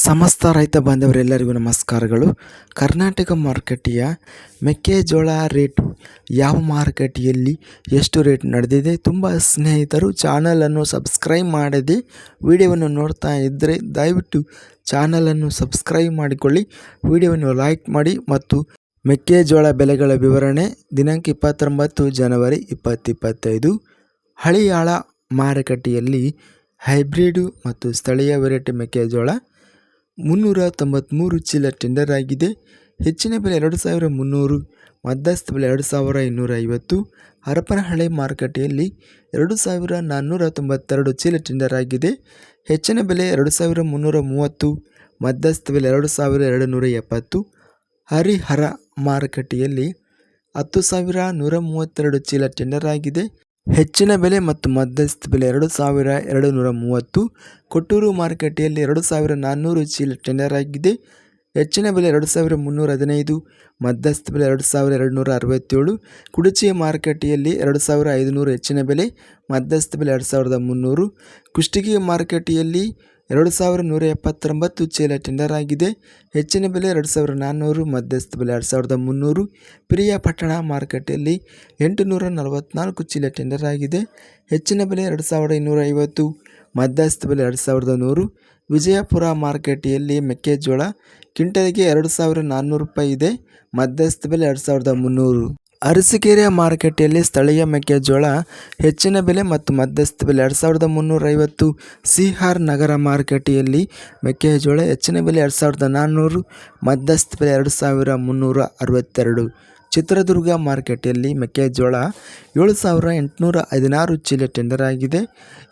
ಸಮಸ್ತ ರೈತ ಬಾಂಧವರೆಲ್ಲರಿಗೂ ನಮಸ್ಕಾರಗಳು. ಕರ್ನಾಟಕ ಮಾರುಕಟ್ಟೆಯ ಮೆಕ್ಕೆಜೋಳ ರೇಟು ಯಾವ ಮಾರುಕಟ್ಟೆಯಲ್ಲಿ ಎಷ್ಟು ರೇಟ್ ನಡೆದಿದೆ ತುಂಬ ಸ್ನೇಹಿತರು ಚಾನಲನ್ನು ಸಬ್ಸ್ಕ್ರೈಬ್ ಮಾಡದೆ ವಿಡಿಯೋವನ್ನು ನೋಡ್ತಾ ಇದ್ದರೆ ದಯವಿಟ್ಟು ಚಾನಲನ್ನು ಸಬ್ಸ್ಕ್ರೈಬ್ ಮಾಡಿಕೊಳ್ಳಿ. ವಿಡಿಯೋವನ್ನು ಲೈಕ್ ಮಾಡಿ ಮತ್ತು ಮೆಕ್ಕೆಜೋಳ ಬೆಲೆಗಳ ವಿವರಣೆ ದಿನಾಂಕ ಇಪ್ಪತ್ತೊಂಬತ್ತು ಜನವರಿ ಇಪ್ಪತ್ತಿಪ್ಪತ್ತೈದು. ಹಳಿಯಾಳ ಮಾರುಕಟ್ಟೆಯಲ್ಲಿ ಹೈಬ್ರಿಡು ಮತ್ತು ಸ್ಥಳೀಯ ವೆರೈಟಿ ಮೆಕ್ಕೆಜೋಳ ಮುನ್ನೂರ ತೊಂಬತ್ತ್ಮೂರು ಚೀಲ ಟೆಂಡರ್ ಆಗಿದೆ. ಹೆಚ್ಚಿನ ಬೆಲೆ ಎರಡು ಸಾವಿರ ಮುನ್ನೂರು, ಮಧ್ಯಸ್ಥ ಬೆಲೆ ಎರಡು ಸಾವಿರ ಇನ್ನೂರ ಐವತ್ತು ಹರಪನಹಳ್ಳಿ ಮಾರುಕಟ್ಟೆಯಲ್ಲಿ ಎರಡು ಸಾವಿರ ನಾನ್ನೂರ ತೊಂಬತ್ತೆರಡು ಚೀಲ ಟೆಂಡರ್ ಆಗಿದೆ. ಹೆಚ್ಚಿನ ಬೆಲೆ ಎರಡು ಸಾವಿರ ಮುನ್ನೂರ ಮೂವತ್ತು, ಮಧ್ಯಸ್ಥ ಬೆಲೆ ಎರಡು ಸಾವಿರ ಎರಡು ನೂರ ಎಪ್ಪತ್ತು, ಹರಿಹರ ಮಾರುಕಟ್ಟೆಯಲ್ಲಿ ಹತ್ತು ಸಾವಿರ ನೂರ ಮೂವತ್ತೆರಡು ಚೀಲ ಟೆಂಡರ್ ಆಗಿದೆ. ಹೆಚ್ಚಿನ ಬೆಲೆ ಮತ್ತು ಮಧ್ಯಸ್ಥ ಬೆಲೆ ಎರಡು ಸಾವಿರ ಎರಡು ನೂರ ಮೂವತ್ತು ಕೊಟ್ಟೂರು ಮಾರುಕಟ್ಟೆಯಲ್ಲಿ ಎರಡು ಸಾವಿರ ನಾನ್ನೂರು ಚೀಲ ಟೆಂಡರ್ ಆಗಿದೆ. ಹೆಚ್ಚಿನ ಬೆಲೆ ಎರಡು ಸಾವಿರ ಮುನ್ನೂರ ಹದಿನೈದು ಮಧ್ಯಸ್ಥ ಬೆಲೆ ಎರಡು ಸಾವಿರ ಎರಡು ನೂರ ಅರವತ್ತೇಳು ಕುಡಚಿ ಮಾರುಕಟ್ಟೆಯಲ್ಲಿ ಎರಡು ಸಾವಿರ ಐದುನೂರು ಹೆಚ್ಚಿನ ಬೆಲೆ. ಮಧ್ಯಸ್ಥ ಬೆಲೆ ಎರಡು ಸಾವಿರದ ಮುನ್ನೂರು. ಕುಷ್ಟಗಿ ಮಾರುಕಟ್ಟೆಯಲ್ಲಿ ಎರಡು ಸಾವಿರ ನೂರ ಎಪ್ಪತ್ತೊಂಬತ್ತು ಚೀಲ ಟೆಂಡರ್ ಆಗಿದೆ. ಹೆಚ್ಚಿನ ಬೆಲೆ ಎರಡು ಸಾವಿರ ನಾನ್ನೂರು, ಮಧ್ಯಸ್ಥ ಬೆಲೆ ಎರಡು ಸಾವಿರದ ಮುನ್ನೂರು. ಪ್ರಿಯ ಪಟ್ಟಣ ಮಾರುಕಟ್ಟೆಯಲ್ಲಿ ಎಂಟು ನೂರ ನಲವತ್ತ್ನಾಲ್ಕು ಚೀಲ ಟೆಂಡರ್ ಆಗಿದೆ. ಹೆಚ್ಚಿನ ಬೆಲೆ ಎರಡು ಸಾವಿರದ ಇನ್ನೂರ ಐವತ್ತು ಮಧ್ಯಸ್ಥ ಬೆಲೆ ಎರಡು ಸಾವಿರದ ನೂರು. ವಿಜಯಪುರ ಮಾರುಕಟ್ಟೆಯಲ್ಲಿ ಮೆಕ್ಕೆಜೋಳ, ಕ್ವಿಂಟಲ್ಗೆ ಎರಡು ಸಾವಿರ ನಾನ್ನೂರು ರೂಪಾಯಿ ಇದೆ, ಮಧ್ಯಸ್ಥ ಬೆಲೆ ಎರಡು ಸಾವಿರದ ಮುನ್ನೂರು. ಅರಸೀಕೆರೆ ಮಾರುಕಟ್ಟೆಯಲ್ಲಿ ಸ್ಥಳೀಯ ಮೆಕ್ಕೆಜೋಳ ಹೆಚ್ಚಿನ ಬೆಲೆ ಮತ್ತು ಮಧ್ಯಸ್ಥ ಬೆಲೆ. ಎರಡು ಸಾವಿರದ ಮುನ್ನೂರೈವತ್ತು ಸಿ ಆರ್ ನಗರ ಮಾರುಕಟ್ಟೆಯಲ್ಲಿ ಮೆಕ್ಕೆಜೋಳ ಹೆಚ್ಚಿನ ಬೆಲೆ ಎರಡು ಸಾವಿರದ ನಾನ್ನೂರು ಮಧ್ಯಸ್ಥ ಬೆಲೆ ಎರಡು ಸಾವಿರ ಮುನ್ನೂರ ಅರವತ್ತೆರಡು. ಚಿತ್ರದುರ್ಗ ಮಾರುಕಟ್ಟೆಯಲ್ಲಿ ಮೆಕ್ಕೆಜೋಳ ಏಳು ಸಾವಿರ ಎಂಟುನೂರ ಹದಿನಾರು ಚೀಲ ಟೆಂಡರ್ ಆಗಿದೆ.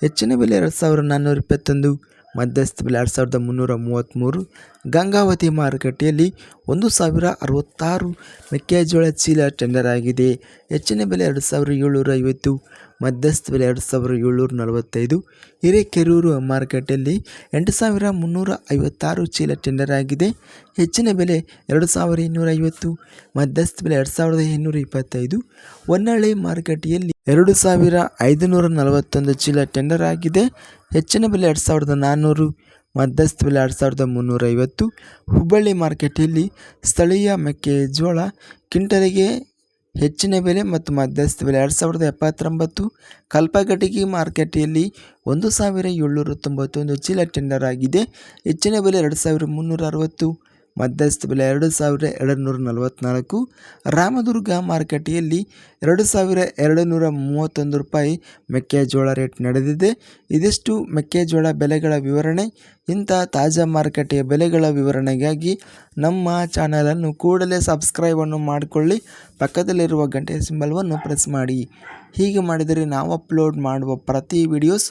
ಹೆಚ್ಚಿನ ಬೆಲೆ ಎರಡು ಸಾವಿರ ನಾನ್ನೂರ ಇಪ್ಪತ್ತೊಂದು. ಮಧ್ಯಸ್ಥ ಬೆಲೆ ಎರಡು ಸಾವಿರದ ಮುನ್ನೂರ ಮೂವತ್ತ್ಮೂರು ಗಂಗಾವತಿ ಮಾರುಕಟ್ಟೆಯಲ್ಲಿ ಒಂದು ಸಾವಿರ ಅರವತ್ತಾರು ಮೆಕ್ಕೆಜೋಳ ಚೀಲ ಟೆಂಡರ್ ಆಗಿದೆ. ಹೆಚ್ಚಿನ ಬೆಲೆ ಎರಡು ಸಾವಿರ ಏಳ್ನೂರ ಐವತ್ತು, ಮಧ್ಯಸ್ಥ ಬೆಲೆ ಎರಡು ಸಾವಿರ ಏಳ್ನೂರ ನಲವತ್ತೈದು, ಹಿರೇಕೆರೂರು ಮಾರುಕಟ್ಟೆಯಲ್ಲಿ ಎಂಟು ಸಾವಿರ ಮುನ್ನೂರ ಐವತ್ತಾರು ಚೀಲ ಟೆಂಡರ್ ಆಗಿದೆ. ಹೆಚ್ಚಿನ ಬೆಲೆ ಎರಡು ಸಾವಿರ ಇನ್ನೂರ ಐವತ್ತು, ಮಧ್ಯಸ್ಥ ಬೆಲೆ ಎರಡು ಸಾವಿರದ ಇನ್ನೂರ ಇಪ್ಪತ್ತೈದು ಹೊನ್ನಳ್ಳಿ ಮಾರುಕಟ್ಟೆಯಲ್ಲಿ ಎರಡು ಸಾವಿರ ಐದುನೂರ ನಲವತ್ತೊಂದು ಚೀಲ ಟೆಂಡರ್ ಆಗಿದೆ. ಹೆಚ್ಚಿನ ಬೆಲೆ ಎರಡು ಸಾವಿರದ ನಾನ್ನೂರು ಮಧ್ಯಸ್ಥ ಬೆಲೆ ಎರಡು ಸಾವಿರದ ಮುನ್ನೂರೈವತ್ತು ಹುಬ್ಬಳ್ಳಿ ಮಾರ್ಕೆಟಲ್ಲಿ ಸ್ಥಳೀಯ ಮೆಕ್ಕೆಜೋಳ ಕ್ವಿಂಟಲಿಗೆ ಹೆಚ್ಚಿನ ಬೆಲೆ ಮತ್ತು ಮಧ್ಯಸ್ಥ ಬೆಲೆ ಎರಡು ಸಾವಿರದ ಎಪ್ಪತ್ತೊಂಬತ್ತು. ಕಲ್ಪಗಟಿಗೆ ಮಾರ್ಕೆಟಲ್ಲಿ ಒಂದು ಸಾವಿರ ಏಳ್ನೂರ ತೊಂಬತ್ತೊಂದು ಚೀಲ ಟೆಂಡರ್ ಆಗಿದೆ. ಹೆಚ್ಚಿನ ಬೆಲೆ ಎರಡು ಸಾವಿರ ಮುನ್ನೂರ ಅರವತ್ತು. ಮಧ್ಯಸ್ಥ ಬೆಲೆ ಎರಡು ಸಾವಿರ ಎರಡು ನೂರ ನಲವತ್ತ್ನಾಲ್ಕು ರಾಮದುರ್ಗ ಮಾರುಕಟ್ಟೆಯಲ್ಲಿ ಎರಡು ಸಾವಿರ ಎರಡು ನೂರ ಮೂವತ್ತೊಂದು ರೂಪಾಯಿ ಮೆಕ್ಕೆಜೋಳ ರೇಟ್ ನಡೆದಿದೆ. ಇದಿಷ್ಟು ಮೆಕ್ಕೆಜೋಳ ಬೆಲೆಗಳ ವಿವರಣೆ. ಇಂಥ ತಾಜಾ ಮಾರುಕಟ್ಟೆಯ ಬೆಲೆಗಳ ವಿವರಣೆಗಾಗಿ ನಮ್ಮ ಚಾನಲನ್ನು ಕೂಡಲೇ ಸಬ್ಸ್ಕ್ರೈಬನ್ನು ಮಾಡಿಕೊಳ್ಳಿ. ಪಕ್ಕದಲ್ಲಿರುವ ಗಂಟೆ ಸಿಂಬಲ್ವನ್ನು ಪ್ರೆಸ್ ಮಾಡಿ. ಹೀಗೆ ಮಾಡಿದರೆ ನಾವು ಅಪ್ಲೋಡ್ ಮಾಡುವ ಪ್ರತಿ ವಿಡಿಯೋಸ್